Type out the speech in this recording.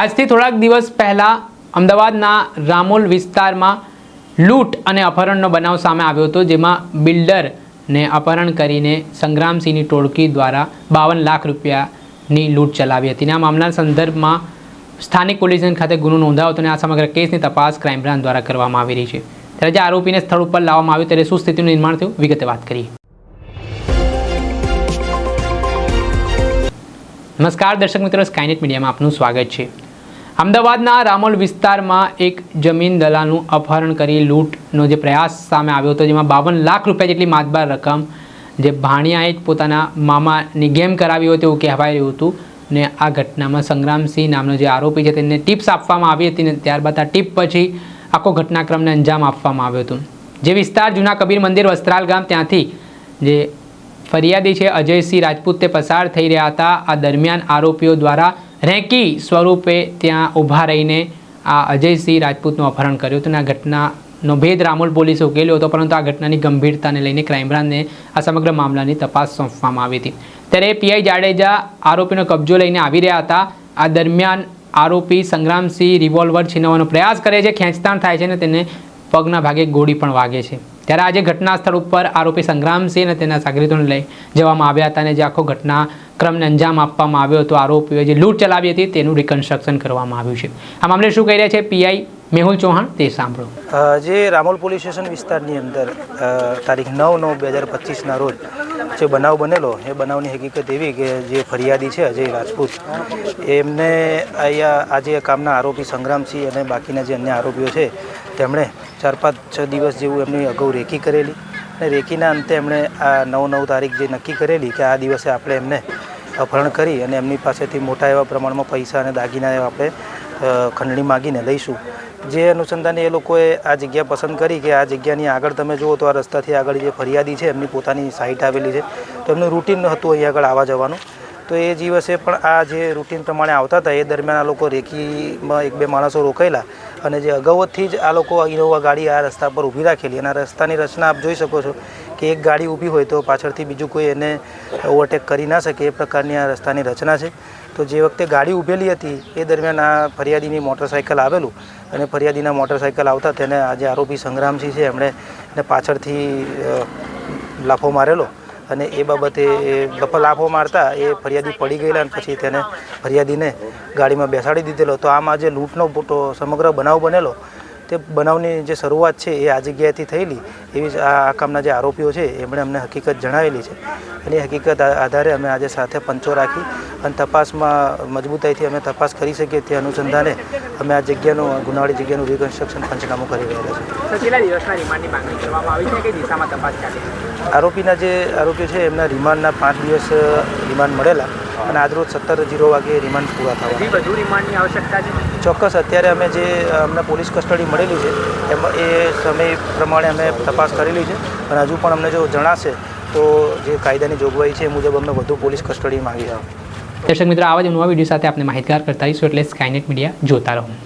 આજથી થોડાક દિવસ પહેલાં અમદાવાદના રામોલ વિસ્તારમાં લૂંટ અને અપહરણનો બનાવ સામે આવ્યો હતો, જેમાં બિલ્ડરને અપહરણ કરીને સંગ્રામસિંહની ટોળકી દ્વારા બાવન લાખ રૂપિયાની લૂંટ ચલાવી હતી. અને આ મામલાના સંદર્ભમાં સ્થાનિક પોલીસ ખાતે ગુનો નોંધાયો હતો અને આ સમગ્ર કેસની તપાસ ક્રાઇમ બ્રાન્ચ દ્વારા કરવામાં આવી રહી છે. ત્યારે જે આરોપીને સ્થળ ઉપર લાવવામાં આવ્યું ત્યારે શું સ્થિતિનું નિર્માણ થયું, વિગતે વાત કરીએ. નમસ્કાર, દર્શક મિત્રો સ્કાયનેટ મીડિયામાં આપનું સ્વાગત છે. અમદાવાદના રામોલ વિસ્તારમાં એક જમીન દલાલનું અપહરણ કરી લૂંટનો જે પ્રયાસ સામે આવ્યો હતો, જેમાં બાવન લાખ રૂપિયા જેટલી માતબાર રકમ જે ભાણિયાએ જ પોતાના મામાની ગેમ કરાવી હોય તેવું કહેવાય રહ્યું હતું. ને આ ઘટનામાં સંગ્રામસિંહ નામનો જે આરોપી છે તેને ટિપ્સ આપવામાં આવી હતી ને ત્યારબાદ આ ટીપ પછી આખો ઘટનાક્રમને અંજામ આપવામાં આવ્યો હતો. જે વિસ્તાર જૂના કબીર મંદિર વસ્ત્રાલ ગામ ત્યાંથી જે ફરિયાદી છે અજયસિંહ રાજપૂત તે પસાર થઈ રહ્યા હતા. આ દરમિયાન આરોપીઓ દ્વારા રેકી સ્વરૂપે ત્યાં ઊભા રહીને આ અજયસિંહ રાજપૂતનું અપહરણ કર્યું હતું અને આ ઘટનાનો ભેદ રામોલ પોલીસે ઉકેલ્યો હતો, પરંતુ આ ઘટનાની ગંભીરતાને લઈને ક્રાઇમ બ્રાન્ચને આ સમગ્ર મામલાની તપાસ સોંપવામાં આવી હતી. ત્યારે પીઆઈ જાડેજા આરોપીનો કબજો લઈને આવી રહ્યા હતા. આ દરમિયાન આરોપી સંગ્રામસિંહ રિવોલ્વર છીનવવાનો પ્રયાસ કરે છે, ખેંચતાણ થાય છે અને તેને પગના ભાગે ગોળી પણ વાગે છે. ત્યારે આજે ઘટના સ્થળ ઉપર આરોપી સંગ્રામસિંહ અને તેના સાગરીતોને લઈ જવામાં આવ્યા હતા અને જે આખો ઘટના ક્રમને અંજામ આપવામાં આવ્યો હતો, આરોપીઓએ જે લૂંટ ચલાવી હતી તેનું રિકન્સ્ટ્રક્શન કરવામાં આવ્યું છે. આ મામલે શું કહી રહ્યા છે? પીઆઈ મેહુલ ચૌહાણ, તે સાંભળો. જે રામોલ પોલીસ સ્ટેશન વિસ્તારની અંદર તારીખ નવ નવ બે હજાર પચીસના રોજ જે બનાવ બનેલો, એ બનાવની હકીકત એવી કે જે ફરિયાદી છે અજય રાજપૂત, એમને અહીંયા આજે કામના આરોપી સંગ્રામસિંહ અને બાકીના જે અન્ય આરોપીઓ છે, તેમણે ચાર પાંચ છ દિવસ જેવું એમની અગાઉ રેકી કરેલી અને રેકીના અંતે એમણે આ નવ નવ તારીખ જે નક્કી કરેલી કે આ દિવસે આપણે એમને અપહરણ કરી અને એમની પાસેથી મોટા એવા પ્રમાણમાં પૈસા અને દાગીના એવા આપણે ખંડણી માગીને લઈશું. જે અનુસંધાને એ લોકોએ આ જગ્યા પસંદ કરી કે આ જગ્યાની આગળ તમે જુઓ તો આ રસ્તાથી આગળ જે ફરિયાદી છે, એમની પોતાની સાઇટ આવેલી છે. તો એમનું રૂટીન હતું અહીં આગળ આવવા જવાનું. તો એ દિવસે પણ આ જે રૂટીન પ્રમાણે આવતા હતા, એ દરમિયાન આ લોકો રેકીમાં એક બે માણસો રોકાયેલા અને જે અગાઉથી જ આ લોકો ઇનોવા ગાડી આ રસ્તા પર ઊભી રાખેલી. અને આ રસ્તાની રચના આપ જોઈ શકો છો કે એક ગાડી ઊભી હોય તો પાછળથી બીજું કોઈ એને ઓવરટેક કરી ના શકે એ પ્રકારની આ રસ્તાની રચના છે. તો જે વખતે ગાડી ઊભેલી હતી, એ દરમિયાન આ ફરિયાદીની મોટરસાઇકલ આવેલું અને ફરિયાદીના મોટરસાઇકલ આવતા તેને આજે આરોપી સંગ્રામસિંહ છે, એમણે એને પાછળથી લાફો મારેલો અને એ બાબતે લાફો મારતા એ ફરિયાદી પડી ગયેલા અને પછી તેને ફરિયાદીને ગાડીમાં બેસાડી દીધેલો. તો આમાં જે લૂંટનો સમગ્ર બનાવ બનેલો તે બનાવની જે શરૂઆત છે એ આ જગ્યાએથી થયેલી એવી જ આ કામના જે આરોપીઓ છે એમણે અમને હકીકત જણાવેલી છે. અને એ હકીકત આધારે અમે આજે સાથે પંચો રાખી અને તપાસમાં મજબૂતાઈથી અમે તપાસ કરી શકીએ તે અનુસંધાને અમે આ જગ્યાનું ગુનાવાળી જગ્યાનું રિકન્સ્ટ્રક્શન પંચનામું કરી રહેલા છે આરોપીના જે આરોપીઓ છે એમના રિમાન્ડના પાંચ દિવસ રિમાન્ડ મળેલા. અને આજરોજ સત્તર જીરો વાગે રિમાન્ડ પૂરા થવા વધુ રિમાન્ડની આવશ્યકતા છે? ચોક્કસ અત્યારે અમે જે અમને પોલીસ કસ્ટડી મળેલી છે એમાં એ સમય પ્રમાણે અમે તપાસ કરેલી છે. અને હજુ પણ અમને જો જણાશે તો જે કાયદાની જોગવાઈ છે એ મુજબ અમને વધુ પોલીસ કસ્ટડી માંગી આવે દર્શક મિત્રો આવા જ નવા વીડિયો સાથે આપણે માહિતગાર કરતા રહીશું એટલે સ્કાયનેટ મીડિયા જોતા રહો.